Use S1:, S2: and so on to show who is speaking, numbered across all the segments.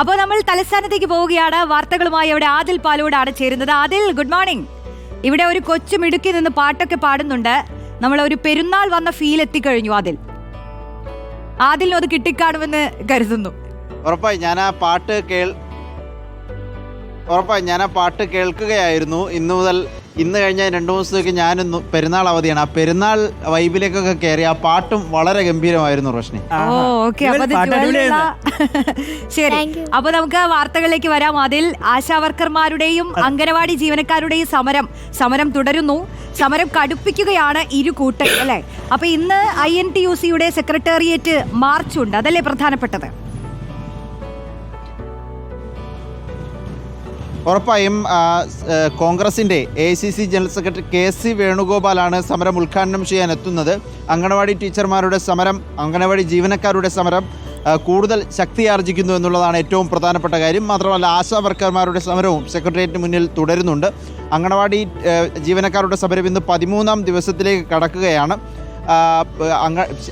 S1: അപ്പോൾ നമ്മൾ തലസ്ഥാനത്തേക്ക് പോവുകയാണ്. വാർത്തകളുമായി അവിടെ ആദിൽ പാലോടാണ് ചേരുന്നത്. ആദിൽ ഗുഡ് മോർണിംഗ് ഇവിടെ ഒരു കൊച്ചു മിടുക്കി നിന്ന് പാട്ടൊക്കെ പാടുന്നുണ്ട്. നമ്മൾ ഒരു പെരുന്നാൾ വന്ന ഫീൽ എത്തിക്കഴിഞ്ഞു ആദിൽ. അത് കിട്ടിക്കാണുമെന്ന് കരുതുന്നു.
S2: ഉറപ്പായി ഞാൻ ആ പാട്ട് കേൾ ഉറപ്പായി ഞാൻ ആ പാട്ട് കേൾക്കുകയായിരുന്നു. ഇന്നു മുതൽ ഇന്ന് കഴിഞ്ഞ രണ്ട് മൂന്ന് ദിവസത്തേക്ക് ഞാനിന്ന് പെരുന്നാൾ അവധിയാണ്. ആ പെരുന്നാൾ വൈബിലേക്കൊക്കെ കയറി ആ പാട്ടും വളരെ ഗംഭീരമായിരുന്നു റോഷ്നി.
S1: ശരി. അപ്പൊ നമുക്ക് വാർത്തകളിലേക്ക് വരാം. അതിൽ ആശാവർക്കർമാരുടെയും അംഗനവാടി ജീവനക്കാരുടെയും സമരം സമരം തുടരുന്നു. സമരം കടുപ്പിക്കുകയാണ് ഇരു കൂട്ടം അല്ലെ? അപ്പൊ ഇന്ന് ഐ എൻ ടി യു സിയുടെ സെക്രട്ടേറിയറ്റ് മാർച്ചുണ്ട്. അതല്ലേ പ്രധാനപ്പെട്ടത്?
S2: ഉറപ്പായും കോൺഗ്രസിന്റെ A C C general secretary K C വേണുഗോപാലാണ് സമരം ഉദ്ഘാടനം ചെയ്യാൻ എത്തുന്നത് അങ്കണവാടി ടീച്ചർമാരുടെ സമരം അങ്കണവാടി ജീവനക്കാരുടെ സമരം കൂടുതൽ ശക്തിയാർജിക്കുന്നു എന്നുള്ളതാണ് ഏറ്റവും പ്രധാനപ്പെട്ട കാര്യം. മാത്രമല്ല ആശാ വർക്കർമാരുടെ സമരവും സെക്രട്ടേറിയറ്റിന് മുന്നിൽ തുടരുന്നുണ്ട്. അങ്കണവാടി ജീവനക്കാരുടെ സമരം ഇന്ന് പതിമൂന്നാം ദിവസത്തിലേക്ക് കടക്കുകയാണ്.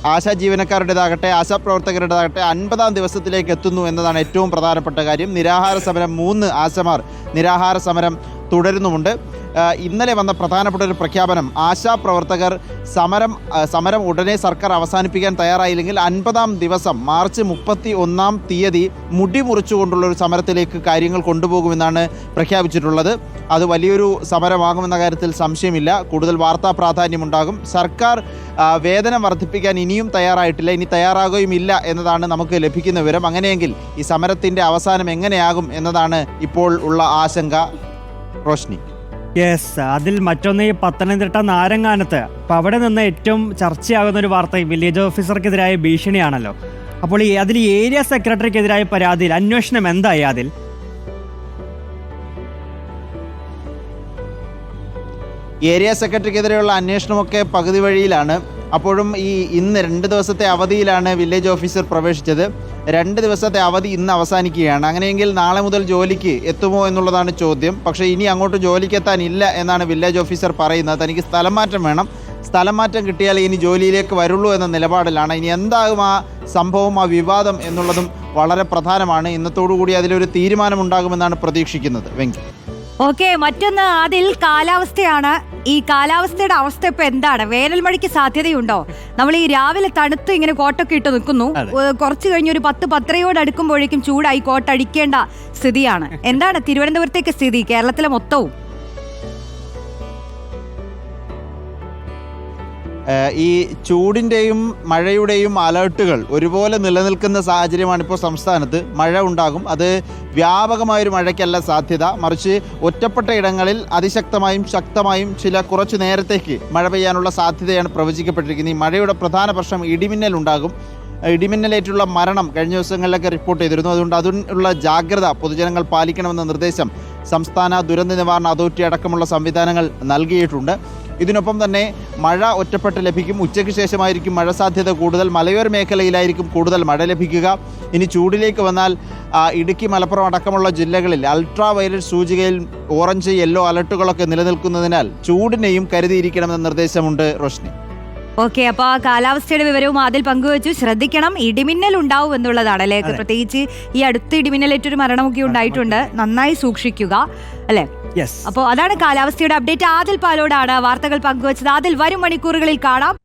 S2: ആശാ ജീവനക്കാരുടേതാകട്ടെ ആശാ പ്രവർത്തകരുടേതാകട്ടെ അൻപതാം ദിവസത്തിലേക്ക് എത്തുന്നു എന്നതാണ് ഏറ്റവും പ്രധാനപ്പെട്ട കാര്യം. നിരാഹാര സമരം മൂന്ന് ആശമാർ നിരാഹാര സമരം തുടരുന്നുമുണ്ട്. ഇന്നലെ വന്ന പ്രധാനപ്പെട്ട ഒരു പ്രഖ്യാപനം. ആശാ പ്രവർത്തകർ സമരം സമരം ഉടനെ സർക്കാർ അവസാനിപ്പിക്കാൻ തയ്യാറായില്ലെങ്കിൽ അൻപതാം ദിവസം മാർച്ച് മുപ്പത്തി ഒന്നാം തീയതി മുടിമുറിച്ചുകൊണ്ടുള്ള ഒരു സമരത്തിലേക്ക് കാര്യങ്ങൾ കൊണ്ടുപോകുമെന്നാണ് പ്രഖ്യാപിച്ചിട്ടുള്ളത്. അത് വലിയൊരു സമരമാകുമെന്ന കാര്യത്തിൽ സംശയമില്ല. കൂടുതൽ വാർത്താ പ്രാധാന്യമുണ്ടാകും. സർക്കാർ വേതനം വർദ്ധിപ്പിക്കാൻ ഇനിയും തയ്യാറായിട്ടില്ല. ഇനി തയ്യാറാകുകയുമില്ല എന്നതാണ് നമുക്ക് ലഭിക്കുന്ന വിവരം. അങ്ങനെയെങ്കിൽ ഈ സമരത്തിന്റെ അവസാനം എങ്ങനെയാകും എന്നതാണ് ഇപ്പോൾ ഉള്ള ആശങ്ക. റോഷ്നി.
S3: യെസ് അതിൽ മറ്റൊന്ന് ഈ പത്തനംതിട്ട നാരങ്ങാനത്ത്. അപ്പോൾ അവിടെ നിന്ന് ഏറ്റവും ചർച്ചയാകുന്ന ഒരു വാർത്ത ഈ വില്ലേജ് ഓഫീസർക്കെതിരായ ഭീഷണിയാണല്ലോ. അപ്പോൾ ഈ അതിൽ ഏരിയ സെക്രട്ടറിക്കെതിരായ പരാതിയിൽ അന്വേഷണം എന്തായി അതിൽ?
S2: ഏരിയ സെക്രട്ടറിക്കെതിരെയുള്ള അന്വേഷണമൊക്കെ പകുതി വഴിയിലാണ്. അപ്പോഴും ഈ ഇന്ന് രണ്ട് ദിവസത്തെ അവധിയിലാണ് വില്ലേജ് ഓഫീസർ പ്രവേശിച്ചത്. രണ്ട് ദിവസത്തെ അവധി ഇന്ന് അവസാനിക്കുകയാണ്. അങ്ങനെയെങ്കിൽ നാളെ മുതൽ ജോലിക്ക് എത്തുമോ എന്നുള്ളതാണ് ചോദ്യം. പക്ഷേ ഇനി അങ്ങോട്ട് ജോലിക്ക് എത്താനില്ല എന്നാണ് വില്ലേജ് ഓഫീസർ പറയുന്നത്. തനിക്ക് സ്ഥലം മാറ്റം വേണം. സ്ഥലം മാറ്റം കിട്ടിയാൽ ഇനി ജോലിയിലേക്ക് വരുള്ളൂ എന്ന നിലപാടിലാണ്. ഇനി എന്താകും ആ സംഭവം ആ വിവാദം എന്നുള്ളതും വളരെ പ്രധാനമാണ്. ഇന്നത്തോടു കൂടി അതിലൊരു തീരുമാനമുണ്ടാകുമെന്നാണ് പ്രതീക്ഷിക്കുന്നത്. വെങ്കി.
S1: ഓക്കെ മറ്റൊന്ന് അതിൽ കാലാവസ്ഥയാണ്. ഈ കാലാവസ്ഥയുടെ അവസ്ഥ ഇപ്പൊ എന്താണ്? വേനൽ മഴയ്ക്ക് സാധ്യതയുണ്ടോ? നമ്മൾ ഈ രാവിലെ തണുത്ത് ഇങ്ങനെ കോട്ടൊക്കെ ഇട്ട് നിൽക്കുന്നു. കുറച്ചു കഴിഞ്ഞ് ഒരു പത്ത് പത്തരയോട് അടുക്കുമ്പോഴേക്കും ചൂടായി കോട്ടടിക്കേണ്ട സ്ഥിതിയാണ്. എന്താണ് തിരുവനന്തപുരത്തേക്ക് സ്ഥിതി? കേരളത്തിലെ മൊത്തവും?
S2: ഈ ചൂടിന്റെയും മഴയുടെയും അലേർട്ടുകൾ ഒരുപോലെ നിലനിൽക്കുന്ന സാഹചര്യമാണ് ഇപ്പോൾ സംസ്ഥാനത്ത്. മഴ ഉണ്ടാകും. അത് വ്യാപകമായൊരു മഴയ്ക്കല്ല സാധ്യത. മറിച്ച് ഒറ്റപ്പെട്ട ഇടങ്ങളിൽ അതിശക്തമായും ശക്തമായും ചില കുറച്ചു നേരത്തേക്ക് മഴ പെയ്യാനുള്ള സാധ്യതയാണ് പ്രവചിക്കപ്പെട്ടിരിക്കുന്നത്. ഈ മഴയുടെ പ്രധാന പ്രശ്നം ഇടിമിന്നൽ ഉണ്ടാകും. ഇടിമിന്നലേറ്റുള്ള മരണം കഴിഞ്ഞ ദിവസങ്ങളിലൊക്കെ റിപ്പോർട്ട് ചെയ്തിരുന്നു. അതുകൊണ്ട് അതിനുള്ള ജാഗ്രത പൊതുജനങ്ങൾ പാലിക്കണമെന്ന നിർദ്ദേശം സംസ്ഥാന ദുരന്ത നിവാരണ അതോറിറ്റി അടക്കമുള്ള സംവിധാനങ്ങൾ നൽകിയിട്ടുണ്ട്. ഇതിനൊപ്പം തന്നെ മഴ ഒറ്റപ്പെട്ട് ലഭിക്കും. ഉച്ചയ്ക്ക് ശേഷമായിരിക്കും മഴ സാധ്യത കൂടുതൽ. മലയോര മേഖലയിലായിരിക്കും കൂടുതൽ മഴ ലഭിക്കുക. ഇനി ചൂടിലേക്ക് വന്നാൽ ഇടുക്കി മലപ്പുറം അടക്കമുള്ള ജില്ലകളിൽ അൾട്രാ വയലറ്റ് സൂചികയിൽ ഓറഞ്ച് യെല്ലോ അലർട്ടുകളൊക്കെ നിലനിൽക്കുന്നതിനാൽ ചൂടിനെയും കരുതിയിരിക്കണമെന്ന നിർദ്ദേശമുണ്ട് റോഷ്നി.
S1: ഓക്കെ അപ്പൊ ആ കാലാവസ്ഥയുടെ വിവരവും അതിൽ പങ്കുവച്ചു. ശ്രദ്ധിക്കണം ഇടിമിന്നൽ ഉണ്ടാവും എന്നുള്ളതാണ് അല്ലെ. പ്രത്യേകിച്ച് ഈ അടുത്ത് ഇടിമിന്നലേറ്റൊരു മരണമൊക്കെ ഉണ്ടായിട്ടുണ്ട്. നന്നായി സൂക്ഷിക്കുക അല്ലെ? അപ്പോൾ അതാണ് കാലാവസ്ഥയുടെ അപ്ഡേറ്റ്. ആദിൽ പാലോടാണ് വാർത്തകൾ പങ്കുവച്ചത്. അതിൽ വരും മണിക്കൂറുകളിൽ കാണാം.